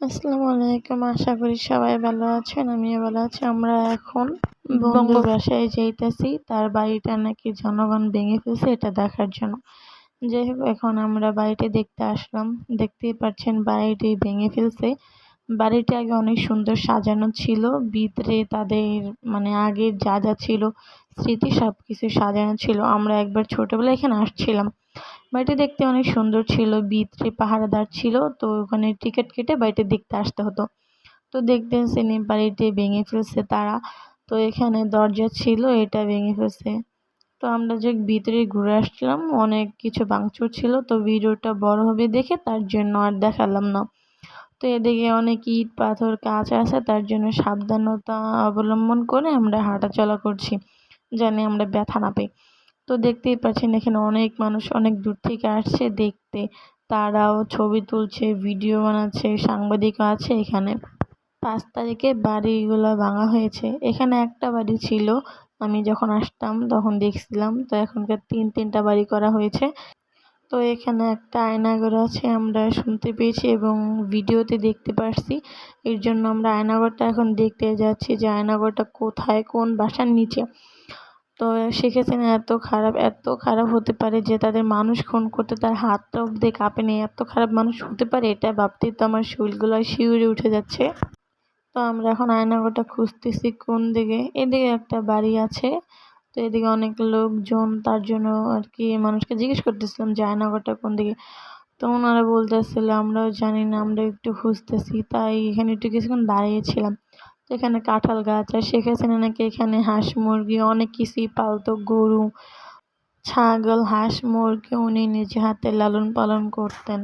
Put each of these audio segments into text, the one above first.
আসসালামু আলাইকুম আশা করি সবাই ভালো আছেন আমিও ভালো আছি। আমরা এখন বন্ধুর বাসায় যাইতেছি। তার বাড়িটা নাকি জনগণ ভেঙে ফেলছে এটা দেখার জন্য। যাই হোক এখন আমরা বাড়িটি দেখতে আসলাম। দেখতেই পাচ্ছেন বাড়িটি ভেঙে ফেলছে। বাড়িটি আগে অনেক সুন্দর সাজানো ছিল। ভিতরে তাদের মানে আগের যা যা ছিল স্মৃতি সব কিছু সাজানো ছিল। আমরা একবার ছোটোবেলায় এখানে আসছিলাম। বাড়িটি দেখতে অনেক সুন্দর ছিল ভিতরে পাহারাদার ছিল, তো ওখানে টিকিট কেটে বাড়িটি দেখতে আসতে হতো। তো দেখতেছেন বাড়িটি ভেঙে ফেলছে তারা। তো এখানে দরজা ছিল, এটা ভেঙে ফেলছে। তো আমরা যে ভিতরে ঘুরে আসছিলাম অনেক কিছু ভাঙচুর ছিল, তো ভিডিওটা বড় হবে দেখে তার জন্য আর দেখালাম না। তো এদিকে অনেক ইট পাথর কাজ আছে, তার জন্য সাবধানতা অবলম্বন করে আমরা হাঁটাচলা করছি জানি আমরা ব্যথা না পাই। তো দেখতেই পাচ্ছেন, এখানে অনেক মানুষ অনেক দূর থেকে আসছে দেখতে। তারাও ছবি তুলছে, ভিডিও বানাচ্ছে, সাংবাদিকও আছে এখানে। পাঁচ তারিখে বাড়িগুলো ভাঙা হয়েছে। এখানে একটা বাড়ি ছিল, আমি যখন আসতাম তখন দেখছিলাম। তো এখনকার তিন, তিনটা বাড়ি করা হয়েছে। তো এখানে একটা আয়নাঘর আছে, আমরা শুনতে পেয়েছি এবং ভিডিওতে দেখতে পারছি। এর জন্য আমরা আয়নাঘরটা এখন দেখতে যাচ্ছি যে আয়নাঘরটা কোথায়, কোন বাসার নিচে। তো শেখ হাসিনা এত খারাপ এত খারাপ হতে পারে যে তাদের মানুষ খুন করতে তার হাতটা অব্দি কাঁপেনি এত খারাপ মানুষ হতে পারে, এটা ভাবতেই তো আমার শরীরগুলো শিউরে উঠে যাচ্ছে। তো আমরা এখন আয়নাঘরটা খুঁজতেছি কোন দিকে? এদিকে একটা বাড়ি আছে। তো এদিকে অনেক লোকজন, তার জন্য আর কি মানুষকে জিজ্ঞেস করতেছিলাম যে আয়নাঘরটা কোন দিকে? তো ওনারা বলতেছিল, আমরাও জানি না আমরা একটু খুঁজতেছি। তাই এখানে একটু কিছুক্ষণ দাঁড়িয়েছিলাম এখানে কাঁঠাল গাছ, আর শেখ হাসিনা নাকি এখানে হাঁস মুরগি, অনেক কিছুই পালতো, গরু, ছাগল, হাঁস মুরগি উনি নিজে হাতে লালন পালন করতেন।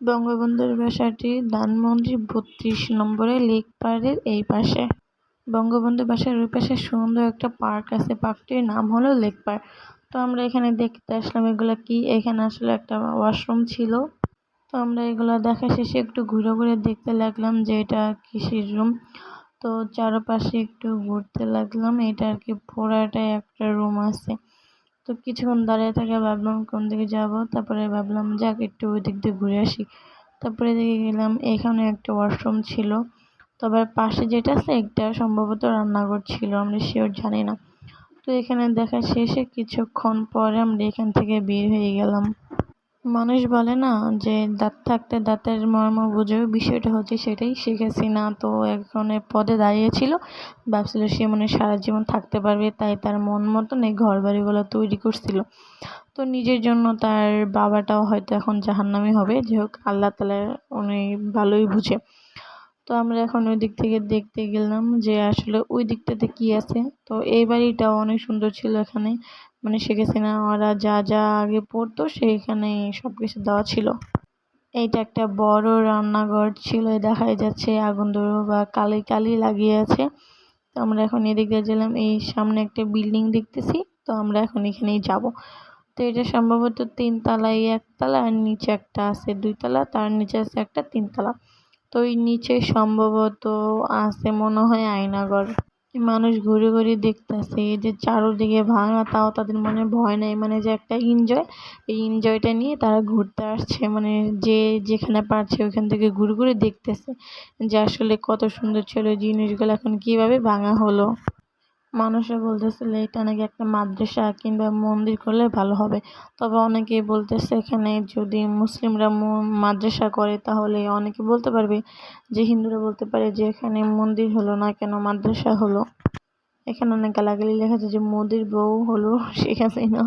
বঙ্গবন্ধুর বাসাটি ধানমন্ডি বত্রিশ নম্বরে লেক পাড়ের এই পাশে। বঙ্গবন্ধু বাসার ওই পাশে সুন্দর একটা পার্ক আছে, পার্কটির নাম হলো লেক পার্ক তো আমরা এখানে দেখতে আসলাম এগুলো কি, এখানে আসলে একটা ওয়াশরুম ছিল। তো আমরা এগুলো দেখা শেষে একটু ঘুরে ঘুরে দেখতে লাগলাম যে এটা কিসের রুম। তো চারপাশে একটু ঘুরতে লাগলাম। এটা আর কি পুরাটাই একটা রুম আছে। তো কিছুক্ষণ দাঁড়িয়ে থেকে ভাবলাম কোন দিকে যাব। তারপরে ভাবলাম, যাক, একটু ওই দিক দিয়ে ঘুরে আসি। তারপরে দিকে গেলাম, এখানে একটা ওয়াশরুম ছিল। তবে পাশে যেটা আছে একটা সম্ভবত রান্নাঘর ছিল, আমরা শিওর জানি না। তো এখানে দেখা শেষে কিছুক্ষণ পরে আমরা এখান থেকে বের হয়ে গেলাম। মানুষ বলে না যে দাঁত থাকতে দাঁতের মর্ম বুঝে বিষয়টা হচ্ছে সেটাই। শিখেছি না তো এখানে পদে দাঁড়িয়েছিল। ভাবছিল সে মানে সারা জীবন থাকতে পারবে, তাই তার মন মতন এই ঘর বাড়িগুলো তৈরি করছিল। তো নিজের জন্য তার বাবাটাও হয়তো এখন জাহান্নামি হবে। যে হোক, আল্লাহ তালা উনি ভালোই বুঝে। তো আমরা এখন ওই দিক থেকে দেখতে গেলাম যে আসলে ওই দিকটাতে কি আছে। তো এই বাড়িটাও অনেক সুন্দর ছিল এখানে। মানে শেখ হাসিনা ওরা যা যা আগে পড়তো সেইখানে সব কিছু দেওয়া ছিল। এইটা একটা বড় রান্নাঘর ছিল দেখাই যাচ্ছে আগুন ধরো বা কালি কালি লাগিয়ে আছে। তো আমরা এখন এদিক দিয়ে গেলাম, এই সামনে একটা বিল্ডিং দেখতেছি। তো আমরা এখন এখানেই যাব। তো এটা সম্ভবত তিনতলা এই একতলা আর নিচে একটা আছে দুইতলা, তার নিচে আছে একটা তিনতলা। তো ওই নিচে সম্ভবত আছে মনে হয় আয়নাঘর মানুষ ঘুরে ঘুরে দেখতেছে যে চারোদিকে ভাঙা, তাও তাদের মনে ভয় নাই মানে যে একটা এনজয় এই এনজয়টা নিয়ে তারা ঘুরতে আসছে মানে যে যেখানে পারছে ওইখান থেকে ঘুরে ঘুরে দেখতেছে যে আসলে কত সুন্দর ছিল জিনিসগুলো, এখন কীভাবে ভাঙা হলো। মানুষে বলতেছিল, এটা নাকি একটা মাদ্রাসা কিংবা মন্দির করলে ভালো হবে? তবে অনেকে বলতেছে, এখানে যদি মুসলিমরা মাদ্রাসা করে, তাহলে অনেকে বলতে পারবে যে, হিন্দুরা বলতে পারে যে, এখানে মন্দির হলো না কেন, মাদ্রাসা হলো? এখানে অনেক গালাগালি লেখা আছে যে মোদির বউ হলো শেখ হাসিনা।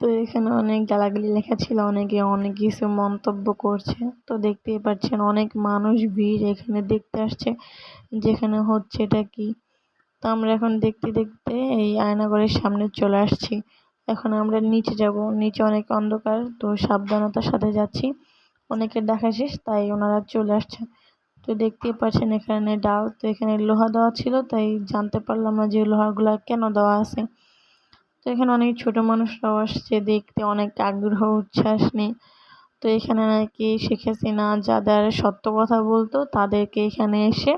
তো এখানে অনেক গালাগালি লেখা ছিল, অনেকে অনেক কিছু মন্তব্য করছে। তো দেখতেই পাচ্ছেন, অনেক মানুষ ভিড় এখানে দেখতে আসছে, যেখানে হচ্ছে এটা কি? তো আমরা এখন দেখতে দেখতে এই আয়নাঘরের সামনে চলে আসছি। এখন আমরা নিচে যাব। নিচে অনেক অন্ধকার, তো সাবধানতার সাথে যাচ্ছি। অনেকের দেখা শেষ, তাই ওনারা চলে আসছে। তো দেখতেই পাচ্ছেন এখানে ডাল, তো এখানে লোহা দেওয়া ছিল, তাই জানতে পারলাম না যে লোহাগুলো কেন দেওয়া আছে। তো এখানে অনেক ছোট মানুষরাও আসছে, দেখতে অনেক আগ্রহ, উচ্ছ্বাস নেই তো এখানে নাকি শেখ হাসিনা যাদের সত্য কথা বলতো, তাদেরকে এখানে এসে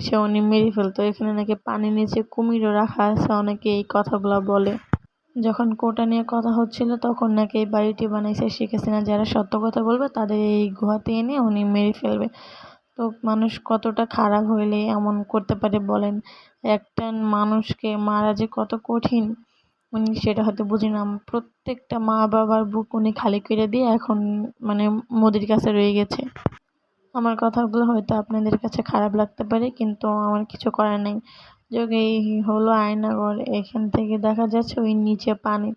সে উনি মেরে ফেলতো। এখানে নাকি পানির নিচে কুমিরও রাখা আছে, অনেকে এই কথাগুলো বলে। যখন কোটা নিয়ে কথা হচ্ছিল, তখন নাকি এই বাড়িটি বানাইছে শেখ হাসিনা। যারা সত্য কথা বলবে, তাদের এই গুহাতে এনে উনি মেরে ফেলবে। তো মানুষ কতটা খারাপ হইলে এমন করতে পারে বলেন? একটা মানুষকে মারা যে কত কঠিন, উনি সেটা হয়তো বুঝি না। প্রত্যেকটা মা বাবার বুক উনি খালি করে দিয়ে এখন মানে মোদির কাছে রয়ে গেছে। আমার কথাগুলো হয়তো আপনাদের কাছে খারাপ লাগতে পারে, কিন্তু আমার কিছু করার নেই। যোগ এই হলো আয়নাঘর এখান থেকে দেখা যাচ্ছে ওই নিচে পানি।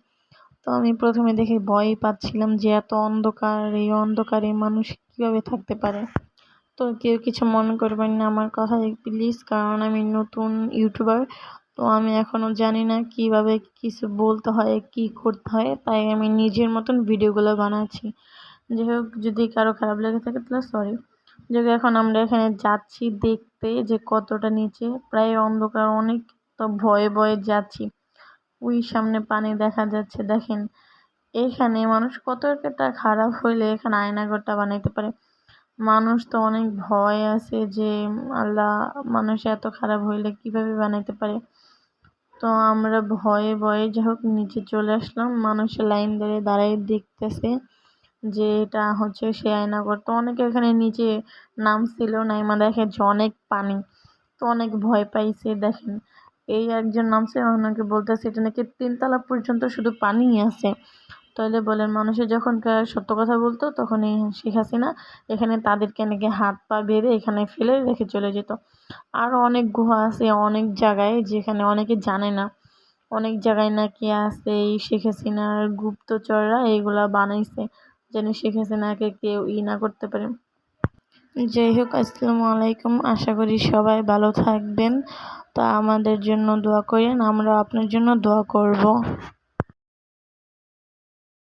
তো আমি প্রথমে দেখে ভয়ই পাচ্ছিলাম যে এত অন্ধকার, এই অন্ধকারে মানুষ কীভাবে থাকতে পারে? তো কেউ কিছু মনে করবেন না আমার কথা প্লিজ কারণ আমি নতুন ইউটিউবার। তো আমি এখনও জানি না কীভাবে কিছু বলতে হয়, কি করতে হয়, তাই আমি নিজের মতন ভিডিওগুলো বানাচ্ছি। যাই হোক, যদি কারও খারাপ লেগে থাকে তাহলে সরি যাই এখন আমরা এখানে যাচ্ছি দেখতে যে কতটা নিচে। প্রায় অন্ধকার, অনেক তো ভয়ে ভয়ে যাচ্ছি। ওই সামনে পানি দেখা যাচ্ছে, দেখেন। এখানে মানুষ কতটা খারাপ হইলে এখানে আয়নাঘরটা বানাইতে পারে। মানুষ তো অনেক ভয় আছে যে, আল্লাহ, মানুষ এত খারাপ হইলে কীভাবে বানাইতে পারে? তো আমরা ভয়ে ভয়ে যাই হোক, নিচে চলে আসলাম। মানুষের লাইন ধরে দাঁড়াই দেখতেছে। যে এটা হচ্ছে সে আয়নাঘর তো অনেকে এখানে নিচে নামছিল, নাইমা দেখে যে অনেক পানি, তো অনেক ভয় পাইছে, দেখেন। এই একজন নামছে, ওনাকে বলতেছে, এটা নাকি তিনতলা পর্যন্ত শুধু পানিই আছে। তাহলে বলেন মানুষের যখন সত্য কথা বলতো তখন এই শেখ হাসিনা এখানে তাদেরকে নাকি হাত পা বেঁধে এখানে ফেলে রেখে চলে যেত। আরও অনেক গুহা আছে, অনেক জায়গায় যেখানে অনেকে জানে না। অনেক জায়গায় নাকি আছে এই শেখ হাসিনার গুপ্তচররা এইগুলা বানাইছে। যেন শেখ হাসিনাকে কেউ ই না করতে পারে। যাই হোক, আসসালামু আলাইকুম। আশা করি সবাই ভালো থাকবেন। তা আমাদের জন্য দোয়া করেন আমরা আপনার জন্য দোয়া করব।